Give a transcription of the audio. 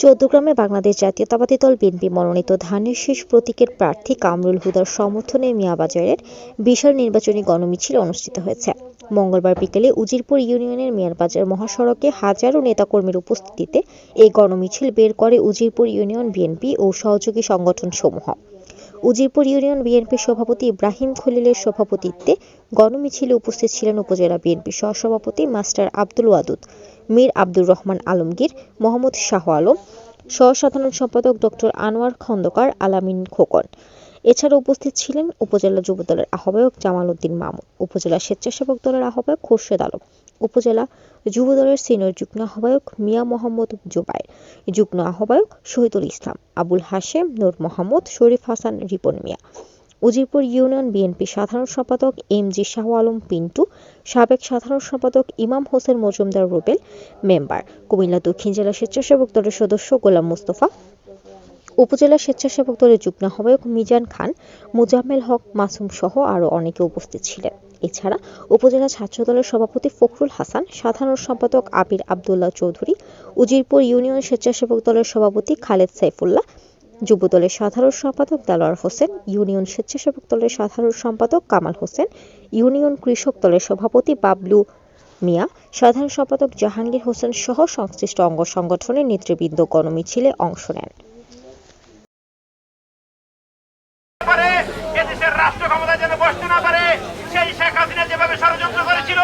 চৌদ্দগ্রামে বাংলাদেশ জাতীয়তাবাদী দল বিএনপি মনোনীত ধানের শীষ প্রতীকের প্রার্থী কামরুল হুদার সমর্থনে মিয়াবাজারের বিশাল নির্বাচনী গণমিছিল অনুষ্ঠিত হয়েছে। মঙ্গলবার বিকেলে উজিরপুর ইউনিয়নের মিয়ারবাজার মহাসড়কে হাজারো নেতাকর্মীর উপস্থিতিতে এই গণমিছিল বের করে উজিরপুর ইউনিয়ন বিএনপি ও সহযোগী সংগঠন সমূহ উজিরপুর ইউনিয়ন বিএনপির সভাপতি ইব্রাহিম খলিলের সভাপতিত্বে গণমিছিলে উপস্থিত ছিলেন উপজেলা বিএনপি সহসভাপতি মাস্টার আব্দুল ওয়াদুদ। মীর আব্দুর রহমান আলমগীর, মোহাম্মদ শাহ আলম, সহসাধারণ সম্পাদক ডক্টর আনোয়ার খন্দকার, আলামিন খোকন। এছাড়া উপস্থিত ছিলেন উপজেলা যুবদলের আহ্বায়ক জামাল উদ্দিন মামুন, উপজেলা স্বেচ্ছাসেবক দলের আহ্বায়ক খোরশেদ আলম, উপজেলা যুবদলের সিনিয়র যুগ্ম আহ্বায়ক মিয়া মোহাম্মদ জুবাইর, যুগ্ম আহ্বায়ক শহীদুল ইসলাম, আবুল হাশেম, নূর মোহাম্মদ, শরীফ হাসান, রিপন মিয়া। উজিরপুর ইউনিয়ন বিএনপি সাধারণ সম্পাদক এম জি শাহ আলম পিন্টু, সাবেক সাধারণ সম্পাদক ইমাম হোসেন মজুমদার রুবেল, মেম্বার কুমিল্লা দক্ষিণ জেলা স্বেচ্ছাসেবক দলের সদস্য গোলাম মোস্তফা, উপজেলা স্বেচ্ছাসেবক দলের যুগ্ম আহ্বায়ক মিজান খান, মুজাম্মেল হক, মাসুম সহ আরও অনেকে উপস্থিত ছিলেন। এছাড়া উপজেলা ছাত্র দলের সভাপতি ফখরুল হাসান, সাধারণ সম্পাদক আবির আবদুল্লাহ চৌধুরী, উজিরপুর ইউনিয়ন স্বেচ্ছাসেবক দলের সভাপতি খালেদ সাইফুল্লাহ যুবদলের সাধারণ সম্পাদক দেলোয়ার হোসেন, ইউনিয়ন স্বেচ্ছাসেবক দলের সাধারণ সম্পাদক কামাল হোসেন, ইউনিয়ন কৃষক দলের সভাপতি বাবলু মিয়া, সাধারণ সম্পাদক জাহাঙ্গীর হোসেন সহ সংশ্লিষ্ট অঙ্গ সংগঠনের নেতৃবৃন্দ গণমিছিলে অংশ নেন। রাষ্ট্র যেন বসতে না পারে, সেই শেখ হাসিনা যেভাবে ষড়যন্ত্র করেছিল